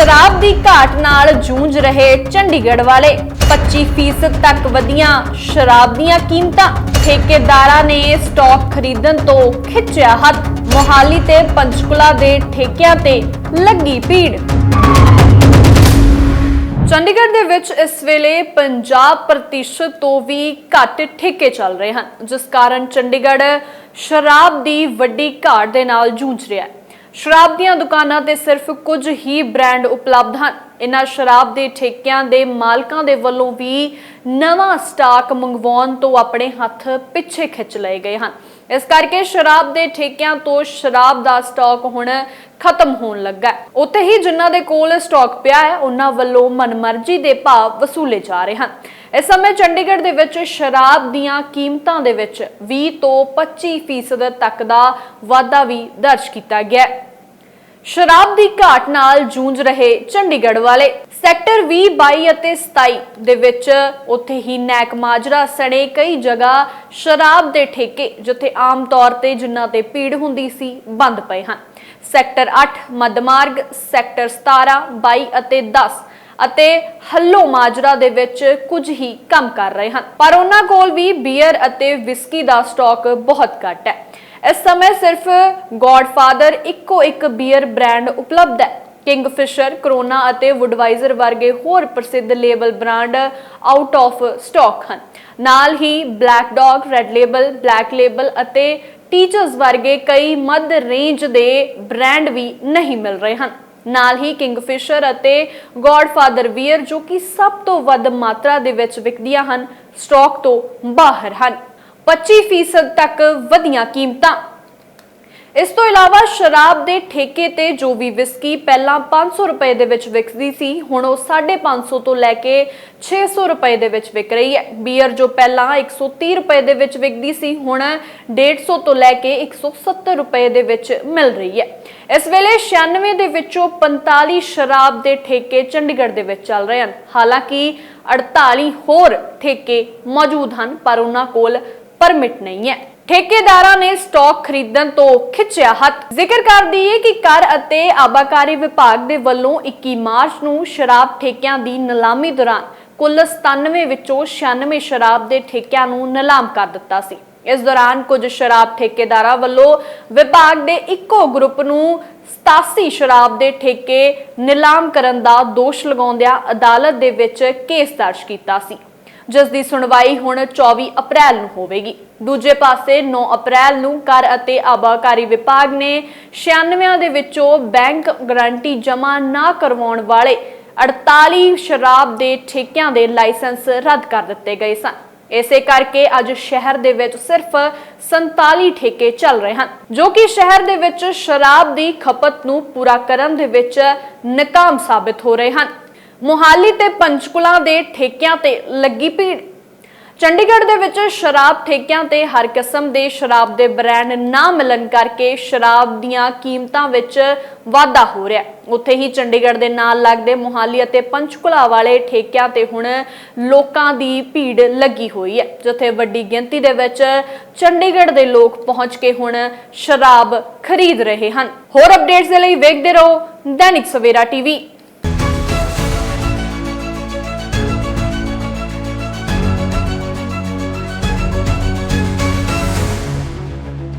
ਸ਼ਰਾਬ ਦੀ ਘਾਟ ਨਾਲ ਜੂਝ ਰਹੇ ਚੰਡੀਗੜ੍ਹ ਵਾਲੇ 25% ਤੱਕ ਵਧੀਆਂ ਸ਼ਰਾਬ ਦੀਆਂ ਕੀਮਤਾਂ। ਠੇਕੇਦਾਰਾਂ ਨੇ ਸਟਾਕ ਖਰੀਦਣ ਤੋਂ ਖਿੱਚਿਆ ਹੱਥ। ਮੋਹਾਲੀ ਤੇ ਪੰਚਕੁਲਾ ਦੇ ਠੇਕਿਆਂ ਤੇ ਲੱਗੀ ਭੀੜ। ਚੰਡੀਗੜ੍ਹ ਦੇ ਵਿੱਚ ਇਸ ਵੇਲੇ 50% ਤੋਂ ਵੀ ਘੱਟ ਠੇਕੇ ਚੱਲ ਰਹੇ ਹਨ, ਜਿਸ ਕਾਰਨ ਚੰਡੀਗੜ੍ਹ ਸ਼ਰਾਬ ਦੀ ਵੱਡੀ ਘਾਟ ਦੇ ਨਾਲ ਜੂਝ ਰਿਹਾ ਹੈ। ਸ਼ਰਾਬ ਦੀਆਂ ਦੁਕਾਨਾਂ ਤੇ ਸਿਰਫ ਕੁਝ ਹੀ ਬ੍ਰਾਂਡ ਉਪਲਬਧ ਹਨ। ਇਨ੍ਹਾਂ ਸ਼ਰਾਬ ਦੇ ਠੇਕਿਆਂ ਦੇ ਮਾਲਕਾਂ ਦੇ ਵੱਲੋਂ ਵੀ ਨਵਾਂ ਸਟਾਕ ਮੰਗਵਾਉਣ ਤੋਂ ਆਪਣੇ ਹੱਥ ਪਿੱਛੇ ਖਿੱਚ ਲਏ ਗਏ ਹਨ। ਇਸ ਕਰਕੇ ਸ਼ਰਾਬ ਦੇ ਠੇਕਿਆਂ ਤੋਂ ਸ਼ਰਾਬ ਦਾ ਸਟਾਕ ਹੁਣ ਖਤਮ ਹੋਣ ਲੱਗਾ ਹੈ। ਉੱਥੇ ਹੀ ਜਿਨ੍ਹਾਂ ਦੇ ਕੋਲ ਸਟਾਕ ਪਿਆ ਹੈ ਉਹਨਾਂ ਵੱਲੋਂ ਮਨਮਰਜ਼ੀ ਦੇ ਭਾਅ ਵਸੂਲੇ ਜਾ ਰਹੇ ਹਨ। ਇਸ ਸਮੇਂ ਚੰਡੀਗੜ੍ਹ ਦੇ ਵਿੱਚ ਸ਼ਰਾਬ ਦੀਆਂ ਕੀਮਤਾਂ ਦੇ ਵਿੱਚ 20 ਤੋਂ 25% ਤੱਕ ਦਾ ਵਾਧਾ ਵੀ ਦਰਜ ਕੀਤਾ ਗਿਆ ਹੈ। ਸ਼ਰਾਬ ਦੀ ਘਾਟ ਨਾਲ ਜੂਝ ਰਹੇ ਚੰਡੀਗੜ੍ਹ ਵਾਲੇ ਸੈਕਟਰ 20 22 ਅਤੇ 27 ਦੇ ਵਿੱਚ ਉੱਥੇ ਹੀ ਨੈਕ ਮਾਜਰਾ ਸਣੇ ਕਈ ਜਗ੍ਹਾ ਸ਼ਰਾਬ ਦੇ ਠੇਕੇ, ਜਿੱਥੇ ਆਮ ਤੌਰ ਤੇ ਜਿਨ੍ਹਾਂ ਤੇ ਭੀੜ ਹੁੰਦੀ ਸੀ, ਬੰਦ ਪਏ ਹਨ। ਸੈਕਟਰ 8 ਮੱਧਮਾਰਗ, ਸੈਕਟਰ 17 22 ਅਤੇ 10 ਅਤੇ ਹੱਲੋ ਮਾਜਰਾ ਦੇ ਵਿੱਚ ਕੁਝ ਹੀ ਕੰਮ ਕਰ ਰਹੇ ਹਨ। ਪਰ ਉਹਨਾਂ ਕੋਲ ਵੀ ਬੀਅਰ ਅਤੇ ਵਿਸਕੀ ਦਾ ਸਟਾਕ ਬਹੁਤ ਘੱਟ ਹੈ। ਇਸ ਸਮੇਂ ਸਿਰਫ ਗੋਡਫਾਦਰ ਇੱਕੋ ਇੱਕ ਬੀਅਰ ਬ੍ਰਾਂਡ ਉਪਲਬਧ ਹੈ। ਕਿੰਗਫਿਸ਼ਰ ਕਰੋਨਾ ਅਤੇ ਵੁਡਵਾਈਜ਼ਰ ਵਰਗੇ ਹੋਰ ਪ੍ਰਸਿੱਧ label brand out of stock ਹਨ। ਨਾਲ ਹੀ Black Dog Red Label Black Label ਅਤੇ ਟੀਚਰਸ ਵਰਗੇ ਕਈ ਮੱਧ ਰੇਂਜ ਦੇ ਬ੍ਰਾਂਡ ਵੀ ਨਹੀਂ ਮਿਲ ਰਹੇ ਹਨ। ਨਾਲ ਹੀ ਕਿੰਗਫਿਸ਼ਰ ਅਤੇ ਗੋਡਫਾਦਰ ਬੀਅਰ ਜੋ ਕਿ ਸਭ ਤੋਂ ਵੱਧ ਮਾਤਰਾ ਦੇ ਵਿੱਚ ਵਿਕਦੀਆਂ ਹਨ ਸਟਾਕ ਤੋਂ ਬਾਹਰ ਹਨ। 25% ਤੱਕ ਵਧੀਆਂ ਕੀਮਤਾਂ। ਇਸ ਤੋਂ ਇਲਾਵਾ ਸ਼ਰਾਬ ਦੇ ਠੇਕੇ ਤੇ ਜੋ ਵੀ ਵਿਸਕੀ ਪਹਿਲਾਂ 500 ਰੁਪਏ ਦੇ ਵਿੱਚ ਵਿਕਦੀ ਸੀ, ਹੁਣ ਉਹ 550 ਤੋਂ ਲੈ ਕੇ 600 ਰੁਪਏ ਦੇ ਵਿੱਚ ਵਿਕ ਰਹੀ ਹੈ। ਬੀਅਰ ਜੋ ਪਹਿਲਾਂ 130 ਰੁਪਏ ਦੇ ਵਿੱਚ ਵਿਕਦੀ ਸੀ, ਹੁਣ 150 ਤੋਂ ਲੈ ਕੇ 170 ਰੁਪਏ ਦੇ ਵਿੱਚ ਮਿਲ ਰਹੀ ਹੈ। ਇਸ ਵੇਲੇ 96 ਦੇ ਵਿੱਚੋਂ 45 ਸ਼ਰਾਬ ਦੇ ਠੇਕੇ ਚੰਡੀਗੜ੍ਹ ਦੇ ਵਿੱਚ ਚੱਲ ਰਹੇ ਹਨ। ਹਾਲਾਂਕਿ 48 ਹੋਰ ਠੇਕੇ ਮੌਜੂਦ ਹਨ, ਪਰ ਉਹਨਾਂ ਕੋਲ ਪਰਮਿਟ ਨਹੀਂ ਹੈ। ਠੇਕੇਦਾਰਾਂ ਨੇ ਸਟਾਕ ਖਰੀਦਣ ਤੋਂ ਖਿੱਚਿਆ ਹੱਥ। ਜ਼ਿਕਰ ਕਰ ਦਈਏ ਕਿ ਕਰ ਅਤੇ ਆਬਾਕਾਰੀ ਵਿਭਾਗ ਦੇ ਵੱਲੋਂ 21 ਮਾਰਚ ਨੂੰ ਸ਼ਰਾਬ ਠੇਕਿਆਂ ਦੀ ਨਿਲਾਮੀ ਦੌਰਾਨ ਕੁੱਲ 97 ਵਿੱਚੋਂ 96 ਸ਼ਰਾਬ ਦੇ ਠੇਕਿਆਂ ਨੂੰ ਨਿਲਾਮ ਕਰ ਦਿੱਤਾ ਸੀ। ਇਸ ਦੌਰਾਨ ਕੁਝ ਸ਼ਰਾਬ ਠੇਕੇਦਾਰਾਂ ਵੱਲੋਂ ਵਿਭਾਗ ਦੇ ਇੱਕੋ ਗਰੁੱਪ ਨੂੰ 87 ਸ਼ਰਾਬ ਦੇ ਠੇਕੇ ਨਿਲਾਮ ਕਰਨ ਦਾ ਦੋਸ਼ ਲਗਾਉਂਦਿਆਂ ਅਦਾਲਤ ਦੇ ਵਿੱਚ ਕੇਸ ਦਰਜ ਕੀਤਾ ਸੀ। ਜਿਸ ਦੀ ਸੁਣਵਾਈ ਹੁਣ 24 ਅਪ੍ਰੈਲ ਨੂੰ ਹੋਵੇਗੀ। ਦੂਜੇ ਪਾਸੇ 9 ਅਪ੍ਰੈਲ ਨੂੰ ਕਰ ਅਤੇ ਆਬਾਕਾਰੀ ਵਿਭਾਗ ਨੇ 96 ਦੇ ਵਿੱਚੋਂ ਬੈਂਕ ਗਾਰੰਟੀ ਜਮ੍ਹਾਂ ਨਾ ਕਰਵਾਉਣ ਵਾਲੇ 48 ਸ਼ਰਾਬ ਦੇ ਠੇਕਿਆਂ ਦੇ ਲਾਇਸੈਂਸ ਰੱਦ ਕਰ ਦਿੱਤੇ ਗਏ ਸਨ। ਇਸੇ ਕਰਕੇ ਅੱਜ ਸ਼ਹਿਰ ਦੇ ਵਿੱਚ ਸਿਰਫ 47 ਠੇਕੇ ਚੱਲ ਰਹੇ ਹਨ, ਜੋ ਕਿ ਸ਼ਹਿਰ ਦੇ ਵਿੱਚ ਸ਼ਰਾਬ ਦੀ ਖਪਤ ਨੂੰ ਪੂਰਾ ਕਰਨ ਦੇ ਵਿੱਚ ਨਾਕਾਮ ਸਾਬਿਤ ਹੋ ਰਹੇ ਹਨ। ਮੁਹਾਲੀ ਤੇ ਪੰਚਕੁਲਾ ਦੇ ਠੇਕਿਆਂ ਤੇ ਲੱਗੀ ਭੀੜ। ਚੰਡੀਗੜ੍ਹ ਦੇ ਵਿੱਚ ਸ਼ਰਾਬ ਠੇਕਿਆਂ ਤੇ ਹਰ ਕਿਸਮ ਦੇ ਸ਼ਰਾਬ ਦੇ ਬ੍ਰਾਂਡ ਨਾ ਮਿਲਣ ਕਰਕੇ ਸ਼ਰਾਬ ਦੀਆਂ ਕੀਮਤਾਂ ਵਿੱਚ ਵਾਧਾ ਹੋ ਰਿਹਾ ਉੱਥੇ ਹੀ ਚੰਡੀਗੜ੍ਹ ਦੇ ਨਾਲ ਲੱਗਦੇ ਮੁਹਾਲੀ ਅਤੇ ਪੰਚਕੁਲਾ ਵਾਲੇ ਠੇਕਿਆਂ ਤੇ ਹੁਣ ਲੋਕਾਂ ਦੀ ਭੀੜ ਲੱਗੀ ਹੋਈ ਹੈ। ਜਿੱਥੇ ਵੱਡੀ ਗਿਣਤੀ ਦੇ ਵਿੱਚ ਚੰਡੀਗੜ੍ਹ ਦੇ ਲੋਕ ਪਹੁੰਚ ਕੇ ਹੁਣ ਸ਼ਰਾਬ ਖਰੀਦ ਰਹੇ ਹਨ। ਹੋਰ ਅਪਡੇਟਸ ਦੇ ਲਈ ਵੇਖਦੇ ਰਹੋ ਦੈਨਿਕ ਸਵੇਰਾ ਟੀਵੀ।